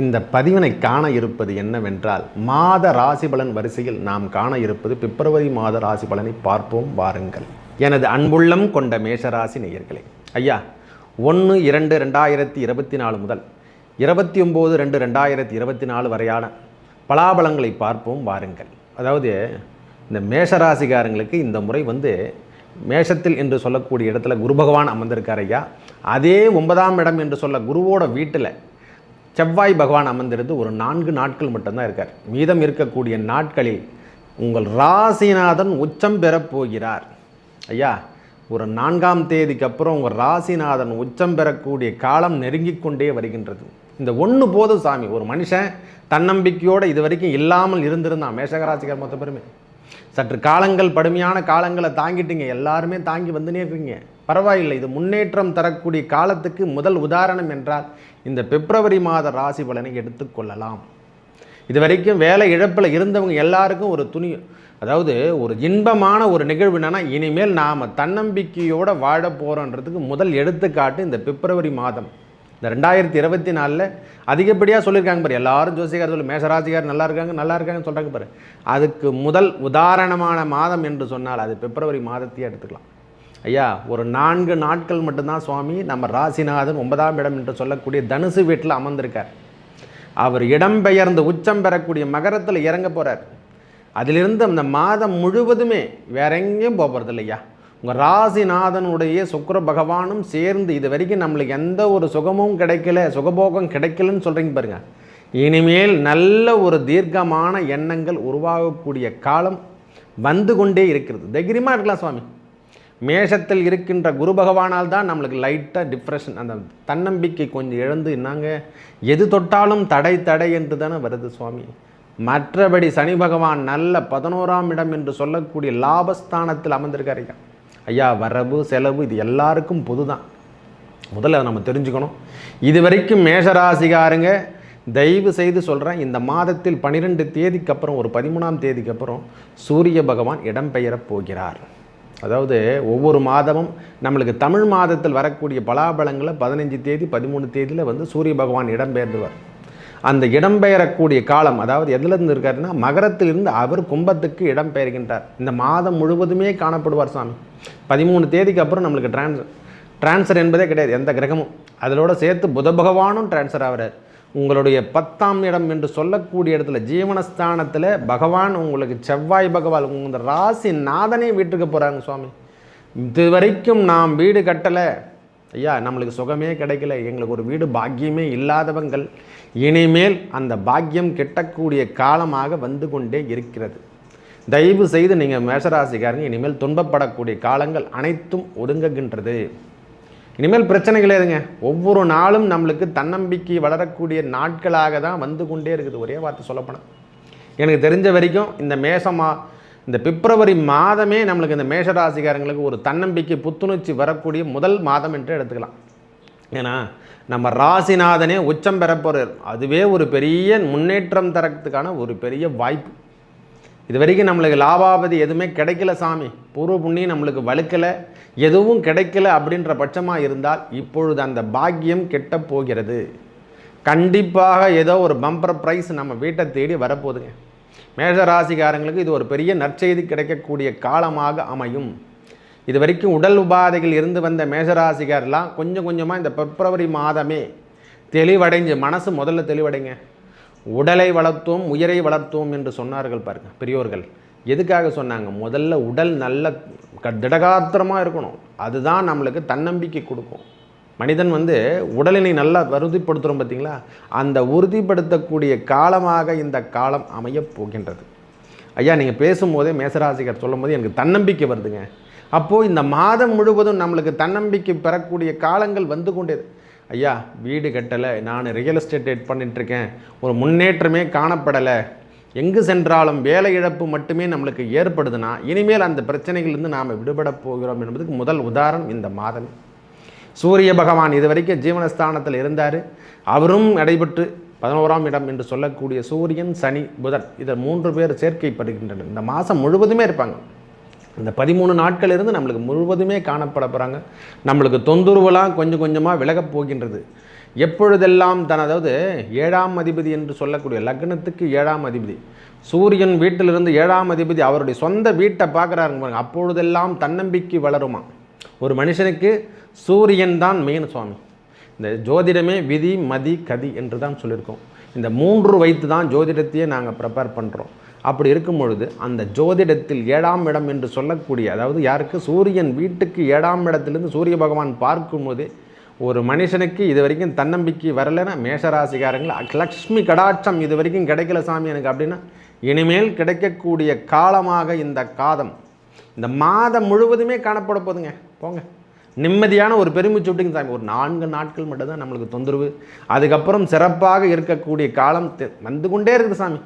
இந்த பதிவினை காண இருப்பது என்னவென்றால் மாத ராசி பலன் வரிசையில் நாம் காண இருப்பது பிப்ரவரி மாத ராசி பலனை பார்ப்போம் வாருங்கள். எனது அன்புள்ளம் கொண்ட மேஷராசி நேயர்களே ஐயா ஒன்று இரண்டு ரெண்டாயிரத்தி இருபத்தி நாலு முதல் இருபத்தி ஒம்பது ரெண்டு ரெண்டாயிரத்தி இருபத்தி நாலு வரையான பலாபலங்களை பார்ப்போம் வாருங்கள். அதாவது இந்த மேஷராசிக்காரங்களுக்கு இந்த முறை வந்து மேஷத்தில் என்று சொல்லக்கூடிய இடத்துல குரு பகவான் அமர்ந்திருக்கார் ஐயா. அதே ஒன்பதாம் இடம் என்று சொல்ல குருவோட வீட்டில் செவ்வாய் பகவான் அமர்ந்திருந்து ஒரு நான்கு நாட்கள் மட்டும்தான் இருக்கார். மீதம் இருக்கக்கூடிய நாட்களில் உங்கள் ராசிநாதன் உச்சம் பெறப் போகிறார். ஐயா ஒரு நான்காம் தேதிக்கு அப்புறம் உங்கள் ராசிநாதன் உச்சம் பெறக்கூடிய காலம் நெருங்கிக் கொண்டே வருகின்றது. இந்த ஒன்று போதும் சாமி. ஒரு மனுஷன் தன்னம்பிக்கையோடு இது வரைக்கும் இல்லாமல் இருந்திருந்தான். மேஷகராசிக்கார் மொத்த பெருமை. சற்று காலங்கள் படுமையான காலங்களை தாங்கிட்டீங்க. எல்லாருமே தாங்கி வந்துனே இருக்கீங்க. பரவாயில்லை இது முன்னேற்றம் தரக்கூடிய காலத்துக்கு முதல் உதாரணம் என்றால் இந்த பிப்ரவரி மாத ராசி பலனை எடுத்துக்கொள்ளலாம் இது வரைக்கும் வேலை இழப்பில் இருந்தவங்க எல்லாருக்கும் ஒரு துணி அதாவது ஒரு இன்பமான ஒரு நிகழ்வு என்னன்னா இனிமேல் நாம் தன்னம்பிக்கையோடு வாழ போகிறோன்றதுக்கு முதல் எடுத்துக்காட்டு இந்த பிப்ரவரி மாதம். இந்த ரெண்டாயிரத்தி இருபத்தி நாலில் அதிகப்படியாக சொல்லியிருக்காங்க பாரு எல்லாரும் ஜோசிகார் சொல்லி மேஷராசிகார் நல்லா இருக்காங்க நல்லா இருக்காங்கன்னு சொல்கிறாங்க பாரு. அதுக்கு முதல் உதாரணமான மாதம் என்று சொன்னால் அது பிப்ரவரி மாதத்தையே எடுத்துக்கலாம். ஐயா ஒரு நான்கு நாட்கள் மட்டும்தான் சுவாமி நம்ம ராசிநாதன் ஒன்பதாம் இடம் என்று சொல்லக்கூடிய தனுசு வீட்டில் அமர்ந்திருக்கார். அவர் இடம்பெயர்ந்து உச்சம் பெறக்கூடிய மகரத்தில் இறங்க போகிறார் அதிலிருந்து அந்த மாதம் முழுவதுமே வேற எங்கேயும் போக போகிறது இல்லையா? உங்கள் ராசிநாதனுடைய சுக்கிர பகவானும் சேர்ந்து இது வரைக்கும் நம்மளுக்கு எந்த ஒரு சுகமும் கிடைக்கல சுகபோகம் கிடைக்கலன்னு சொல்கிறீங்க பாருங்கள் இனிமேல் நல்ல ஒரு தீர்க்கமான எண்ணங்கள் உருவாகக்கூடிய காலம் வந்து கொண்டே இருக்கிறது. தைரியமாக இருக்கலாம் சுவாமி. மேஷத்தில் இருக்கின்ற குரு பகவானால் தான் நம்மளுக்கு லைட்டாக டிப்ரெஷன் அந்த தன்னம்பிக்கை கொஞ்சம் இழந்து என்னங்க? எது தொட்டாலும் தடை தடை என்று தானே வருது சுவாமி. மற்றபடி சனி பகவான் நல்ல பதினோராம் இடம் என்று சொல்லக்கூடிய லாபஸ்தானத்தில் அமர்ந்திருக்கார் ஐயா. ஐயா வரவு செலவு இது எல்லாருக்கும் பொதுதான். முதல்ல அதை நம்ம தெரிஞ்சுக்கணும். இது வரைக்கும் மேஷராசிகாருங்க தயவு செய்து சொல்கிறேன் இந்த மாதத்தில் பன்னிரெண்டு தேதிக்கு அப்புறம் ஒரு பதிமூணாம் தேதிக்கு அப்புறம் சூரிய பகவான் இடம்பெயரப் போகிறார். அதாவது ஒவ்வொரு மாதமும் நம்மளுக்கு தமிழ் மாதத்தில் வரக்கூடிய பலாபலங்களை பதினஞ்சு தேதி பதிமூணு தேதியில் வந்து சூரிய பகவான் இடம்பெயர்ந்துவார். அந்த இடம்பெயரக்கூடிய காலம் அதாவது எதுலேருந்து இருக்காருன்னா மகரத்திலிருந்து அவர் கும்பத்துக்கு இடம்பெயர்கின்றார். இந்த மாதம் முழுவதுமே காணப்படுவார் சாமி. பதிமூணு தேதிக்கு அப்புறம் நம்மளுக்கு டிரான்ஸ் டிரான்ஸ்ஃபர் என்பதே கிடையாது எந்த கிரகமும். அதோட சேர்த்து புத பகவானும் டிரான்ஸ்ஃபர் ஆகிறார் உங்களுடைய பத்தாம் இடம் என்று சொல்லக்கூடிய இடத்துல ஜீவனஸ்தானத்தில் பகவான் உங்களுக்கு செவ்வாய் பகவான் உங்கள் ராசி நாதனே வீட்டுக்கு போகிறாங்க சுவாமி. இது வரைக்கும் நாம் வீடு கட்டலை. ஐயா நம்மளுக்கு சுகமே கிடைக்கல. எங்களுக்கு ஒரு வீடு பாக்கியமே இல்லாதவங்கள். இனிமேல் அந்த பாக்கியம் கிட்டக்கூடிய காலமாக வந்து கொண்டே இருக்கிறது. தயவு செய்து நீங்கள் மேஷராசிக்காரங்க இனிமேல் துன்பப்படக்கூடிய காலங்கள் அனைத்தும் ஒதுங்குகின்றது. இனிமேல் பிரச்சனைகள் எதுங்க ஒவ்வொரு நாளும் நம்மளுக்கு தன்னம்பிக்கை வளரக்கூடிய நாட்களாக தான் வந்து கொண்டே இருக்குது. ஒரே வார்த்தை சொல்லப்போனால் எனக்கு தெரிஞ்ச வரைக்கும் இந்த மேசமா இந்த பிப்ரவரி மாதமே நம்மளுக்கு இந்த மேஷராசிக்காரங்களுக்கு ஒரு தன்னம்பிக்கை புத்துணர்ச்சி வரக்கூடிய முதல் மாதம் என்று எடுத்துக்கலாம். ஏன்னா நம்ம ராசிநாதனே உச்சம் பெறப்போகிறார் அதுவே ஒரு பெரிய முன்னேற்றம் தரத்துக்கான ஒரு பெரிய வாய்ப்பு. இது வரைக்கும் நம்மளுக்கு லாபாபதி எதுவுமே கிடைக்கல சாமி. பூர்வ புண்ணியம் நம்மளுக்கு வலுக்கலை. எதுவும் கிடைக்கல அப்படின்ற பட்சமாக இருந்தால் இப்பொழுது அந்த பாக்கியம் கெட்ட போகிறது. கண்டிப்பாக ஏதோ ஒரு பம்பர் ப்ரைஸ் நம்ம வீட்டை தேடி வரப்போகுதுங்க. மேஷராசிக்காரங்களுக்கு இது ஒரு பெரிய நற்செய்தி கிடைக்கக்கூடிய காலமாக அமையும். இது வரைக்கும் உடல் உபாதைகள் இருந்து வந்த மேஷராசிக்காரெல்லாம் கொஞ்சம் கொஞ்சமாக இந்த பிப்ரவரி மாதமே தெளிவடைஞ்சு மனசு முதல்ல தெளிவடைங்க. உடலை வளர்த்தோம் உயிரை வளர்த்தோம் என்று சொன்னார்கள் பாருங்க பெரியோர்கள். எதுக்காக சொன்னாங்க? முதல்ல உடல் நல்ல க திடகாத்திரமாக இருக்கணும். அதுதான் நம்மளுக்கு தன்னம்பிக்கை கொடுக்கும். மனிதன் வந்து உடலினை நல்லா உறுதிப்படுத்துகிறோம் பார்த்தீங்களா அந்த உறுதிப்படுத்தக்கூடிய காலமாக இந்த காலம் அமையப் போகின்றது. ஐயா நீங்கள் பேசும்போதே மேசராசிகர் சொல்லும்போது எனக்கு தன்னம்பிக்கை வருதுங்க. அப்போது இந்த மாதம் முழுவதும் நம்மளுக்கு தன்னம்பிக்கை பெறக்கூடிய காலங்கள் வந்து கொண்டே ஐயா வீடு கட்டலை. நான் ரியல் எஸ்டேட் பண்ணிகிட்ருக்கேன் ஒரு முன்னேற்றமே காணப்படலை. எங்கு சென்றாலும் வேலை இழப்பு மட்டுமே நம்மளுக்கு ஏற்படுதுன்னா இனிமேல் அந்த பிரச்சனைகளிலிருந்து நாம் விடுபட போகிறோம் என்பதுக்கு முதல் உதாரணம் இந்த மாதம். சூரிய பகவான் இதுவரைக்கும் ஜீவனஸ்தானத்தில் இருந்தார். அவரும் நடைபெற்று பதினோராம் இடம் என்று சொல்லக்கூடிய சூரியன் சனி புதன் இதை மூன்று பேர் சேர்க்கைப்படுகின்றனர். இந்த மாதம் முழுவதுமே இருப்பாங்க. இந்த பதிமூணு நாட்கள் இருந்து நம்மளுக்கு முழுவதுமே காணப்பட போகிறாங்க நம்மளுக்கு தொந்தரவுலாம் கொஞ்சம் கொஞ்சமாக விலகப் போகின்றது. எப்பொழுதெல்லாம் தன் அதாவது ஏழாம் அதிபதி என்று சொல்லக்கூடிய லக்னத்துக்கு ஏழாம் அதிபதி சூரியன் வீட்டிலிருந்து ஏழாம் அதிபதி அவருடைய சொந்த வீட்டை பார்க்குறாருங்க பாருங்க அப்பொழுதெல்லாம் தன்னம்பிக்கை வளருமா? ஒரு மனுஷனுக்கு சூரியன் தான் மெயின் சுவாமி. இந்த ஜோதிடமே விதி மதி கதி என்று தான் சொல்லியிருக்கோம். இந்த மூன்று வைத்து தான் ஜோதிடத்தையே நாங்கள் ப்ரிப்பேர் பண்ணுறோம் அப்படி இருக்கும் பொழுது அந்த ஜோதிடத்தில் ஏழாம் இடம் என்று சொல்லக்கூடிய அதாவது யாருக்கு? சூரியன் வீட்டுக்கு ஏழாம் இடத்திலிருந்து சூரிய பகவான் பார்க்கும்போது ஒரு மனுஷனுக்கு இது வரைக்கும் தன்னம்பிக்கை வரலைன்னா மேஷராசிக்காரங்கள் லக்ஷ்மி கடாட்சம் இது வரைக்கும் கிடைக்கல சாமி எனக்கு அப்படின்னா இனிமேல் கிடைக்கக்கூடிய காலமாக இந்த காதம் இந்த மாதம் முழுவதுமே காணப்பட போதுங்க. போங்க. நிம்மதியான ஒரு பெருமிச்சு விட்டுங்க சாமி. ஒரு நான்கு நாட்கள் மட்டும்தான் நம்மளுக்கு தொந்தரவு. அதுக்கப்புறம் சிறப்பாக இருக்கக்கூடிய காலம் தெ- வந்து கொண்டே இருக்குது சாமி.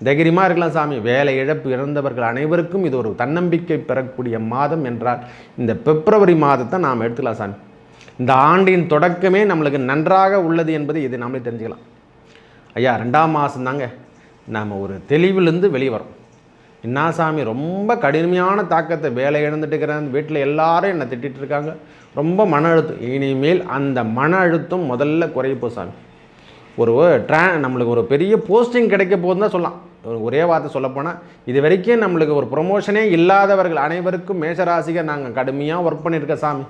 தைரியமாக இருக்கலாம் சாமி. வேலை இழப்பு இறந்தவர்கள் அனைவருக்கும் இது ஒரு தன்னம்பிக்கை பெறக்கூடிய மாதம் என்றால் இந்த பிப்ரவரி மாதத்தை நாம் எடுத்துக்கலாம் சாமி. இந்த ஆண்டின் தொடக்கமே நம்மளுக்கு நன்றாக உள்ளது என்பதை இது நம்மளே தெரிஞ்சுக்கலாம். ஐயா ரெண்டாம் மாதம் தாங்க. நாம் ஒரு தெளிவிலிருந்து வெளியே வரோம். என்ன சாமி ரொம்ப கடுமையான தாக்கத்தை வேலை இழந்துட்டு இருக்கிறேன் வீட்டில் எல்லாரும் என்னை திட்டிகிட்டு இருக்காங்க. ரொம்ப மன அழுத்தம். இனிமேல் அந்த மன அழுத்தம் முதல்ல குறையப்போ சாமி. ஒரு ட்ரா நம்மளுக்கு ஒரு பெரிய போஸ்டிங் கிடைக்க போகுதுன்னு தான் சொல்லலாம். ஒரு ஒரே வார்த்தை சொல்லப்போனால் இது வரைக்கும் நம்மளுக்கு ஒரு ப்ரொமோஷனே இல்லாதவர்கள் அனைவருக்கும் மேஷராசிக நாங்கள் கடுமையாக ஒர்க் பண்ணியிருக்க சாமி.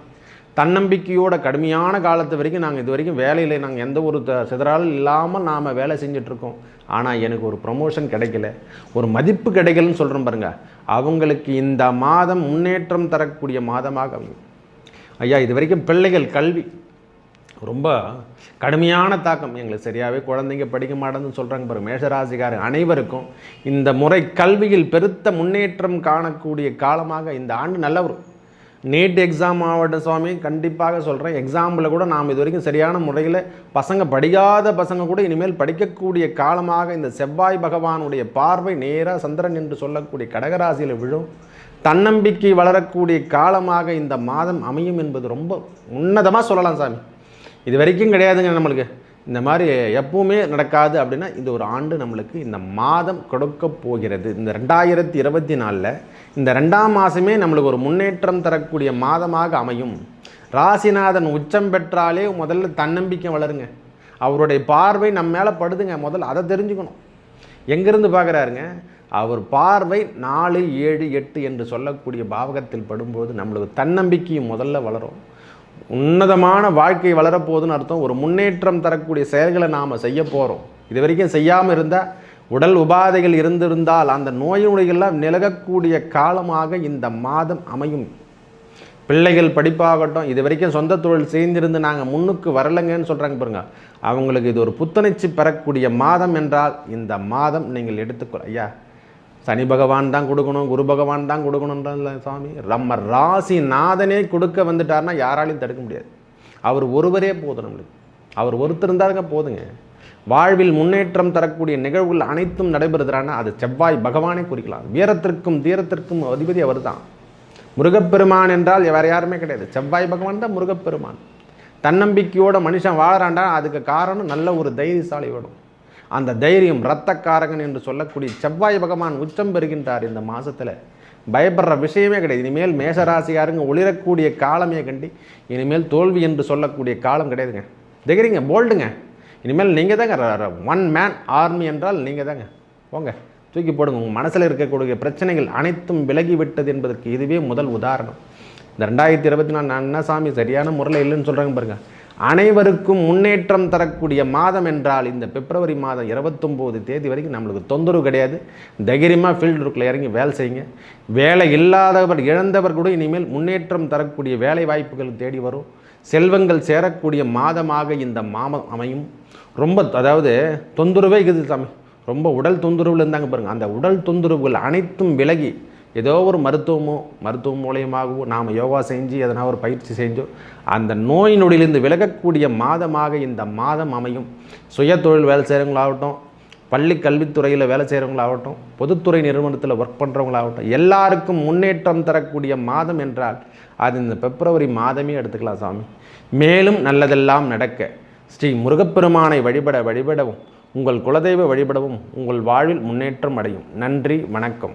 தன்னம்பிக்கையோட கடுமையான காலத்து வரைக்கும் நாங்கள் இது வரைக்கும் வேலையில் நாங்கள் எந்த ஒரு த- சிதறாலும் இல்லாமல் நாம் வேலை செஞ்சிட்ருக்கோம். ஆனால் எனக்கு ஒரு ப்ரொமோஷன் கிடைக்கல. ஒரு மதிப்பு கிடைக்கலன்னு சொல்கிறோம் பாருங்கள் அவங்களுக்கு இந்த மாதம் முன்னேற்றம் தரக்கூடிய மாதமாக ஐயா இது வரைக்கும் பிள்ளைகள் கல்வி ரொம்ப கடுமையான தாக்கம். எங்களுக்கு சரியாகவே குழந்தைங்க படிக்க மாட்டேன்னு சொல்கிறாங்க பாருங்க. மேஷராசிக்காரர் அனைவருக்கும் இந்த முறை கல்வியில் பெருத்த முன்னேற்றம் காணக்கூடிய காலமாக இந்த ஆண்டு நல்ல வரும் நீட் எக்ஸாம் ஆகட்டும் சுவாமி கண்டிப்பாக சொல்கிறேன் எக்ஸாமில் கூட நாம் இது வரைக்கும் சரியான முறையில் பசங்க படிக்காத பசங்க கூட இனிமேல் படிக்கக்கூடிய காலமாக இந்த செவ்வாய் பகவானுடைய பார்வை நேராக சந்திரன் என்று சொல்லக்கூடிய கடகராசியில் விழும். தன்னம்பிக்கை வளரக்கூடிய காலமாக இந்த மாதம் அமையும் என்பது ரொம்ப உன்னதமாக சொல்லலாம் சாமி. இது வரைக்கும் கிடையாதுங்க நம்மளுக்கு. இந்த மாதிரி எப்பவுமே நடக்காது அப்படின்னா இது ஒரு ஆண்டு நம்மளுக்கு இந்த மாதம் கொடுக்க போகிறது. இந்த ரெண்டாயிரத்தி இருபத்தி நாலில் இந்த ரெண்டாம் மாதமே நம்மளுக்கு ஒரு முன்னேற்றம் தரக்கூடிய மாதமாக அமையும். ராசிநாதன் உச்சம் பெற்றாலே முதல்ல தன்னம்பிக்கை வளருங்க. அவருடைய பார்வை நம்ம மேலே படுதுங்க. முதல்ல அதை தெரிஞ்சுக்கணும். எங்கேருந்து பார்க்குறாருங்க? அவர் பார்வை நாலு ஏழு எட்டு என்று சொல்லக்கூடிய பாவகத்தில் படும்போது நம்மளுக்கு தன்னம்பிக்கையும் முதல்ல வளரும். உன்னதமான வாழ்க்கை வளரப்போகுதுன்னு அர்த்தம். ஒரு முன்னேற்றம் தரக்கூடிய செயல்களை நாம் செய்ய போகிறோம் இது வரைக்கும் செய்யாமல் இருந்தால் உடல் உபாதைகள் இருந்திருந்தால் அந்த நோயுடைகள்லாம் நிலகக்கூடிய காலமாக இந்த மாதம் அமையும். பிள்ளைகள் படிப்பாகட்டும் இது வரைக்கும் சொந்த தொழில் செய்திருந்து நாங்கள் முன்னுக்கு வரலைங்கன்னு சொல்கிறாங்க பாருங்க. அவங்களுக்கு இது ஒரு புத்துணர்ச்சி பெறக்கூடிய மாதம் என்றால் இந்த மாதம் நீங்கள் எடுத்துக்கொள். ஐயா சனி பகவான் தான் கொடுக்கணும் குரு பகவான் தான் கொடுக்கணுன்றல சாமி நம்ம ராசி நாதனே கொடுக்க வந்துட்டார்னா யாராலையும் தடுக்க முடியாது. அவர் ஒருவரே போதும் நம்மளுக்கு. அவர் ஒருத்தர் இருந்தாருங்க போதுங்க. வாழ்வில் முன்னேற்றம் தரக்கூடிய நிகழ்வுகள் அனைத்தும் நடைபெறுகிறான்னா அது செவ்வாய் பகவானே குறிக்கலாம். வீரத்திற்கும் தீரத்திற்கும் அதிபதி அவர் தான் முருகப்பெருமான் என்றால் வேறு யாருமே கிடையாது. செவ்வாய் பகவான் தான் முருகப்பெருமான். தன்னம்பிக்கையோட மனுஷன் வாழறான்டா அதுக்கு காரணம் நல்ல ஒரு தைரியசாலி வேணும். அந்த தைரியம் இரத்தக்காரகன் என்று சொல்லக்கூடிய செவ்வாய் பகவான் உச்சம் பெறுகின்றார் இந்த மாதத்தில் பயப்படுற விஷயமே கிடையாது. இனிமேல் மேஷராசியாருங்க ஒளிரக்கூடிய காலமே கண்டி இனிமேல் தோல்வி என்று சொல்லக்கூடிய காலம் கிடையாதுங்க. தைரியங்க போல்டுங்க இனிமேல் நீங்கள் தாங்க ஒன் மேன் ஆர்மி என்றால் நீங்கள் தாங்க. போங்க தூக்கி போடுங்க. உங்கள் மனசில் இருக்கக்கூடிய பிரச்சனைகள் அனைத்தும் விலகி விட்டது என்பதற்கு இதுவே முதல் உதாரணம். இந்த ரெண்டாயிரத்தி இருபத்தி நாலு நான் என்ன சாமி சரியான முறையில் இல்லைன்னு சொல்கிறாங்க பாருங்கள் அனைவருக்கும் முன்னேற்றம் தரக்கூடிய மாதம் என்றால் இந்த பிப்ரவரி மாதம் இருபத்தொம்போது தேதி வரைக்கும் நம்மளுக்கு தொந்தரவு கிடையாது. தைரியமாக ஃபீல்டு ஒர்க்கில் இறங்கி வேலை செய்யுங்க. வேலை இல்லாதவர் இழந்தவர் கூட இனிமேல் முன்னேற்றம் தரக்கூடிய வேலை வாய்ப்புகள் தேடி வரும். செல்வங்கள் சேரக்கூடிய மாதமாக இந்த மாதம் அமையும். ரொம்ப அதாவது தொந்தரவே இருக்குது தமிழ் ரொம்ப உடல் தொந்தரவுல இருந்தாங்க பாருங்கள் அந்த உடல் தொந்தரவுகள் அனைத்தும் விலகி ஏதோ ஒரு மருத்துவமோ மருத்துவம் மூலியமாகவோ நாம் யோகா செஞ்சு எதனா ஒரு பயிற்சி செஞ்சோ அந்த நோய் நொடியிலிருந்து விலகக்கூடிய மாதமாக இந்த மாதம் அமையும். சுய தொழில் வேலை செய்கிறவங்களாகட்டும் பள்ளி கல்வித்துறையில் வேலை செய்கிறவங்களாகட்டும் பொதுத்துறை நிறுவனத்தில் ஒர்க் பண்ணுறவங்களாகட்டும் எல்லாருக்கும் முன்னேற்றம் தரக்கூடிய மாதம் என்றால் அது இந்த பிப்ரவரி மாதமே எடுத்துக்கலாம் சாமி. மேலும் நல்லதெல்லாம் நடக்க. ஸ்ரீ முருகப்பெருமானை வழிபட வழிபடவும் உங்கள் குலதெய்வ வழிபடவும் உங்கள் வாழ்வில் முன்னேற்றம் அடையும். நன்றி வணக்கம்.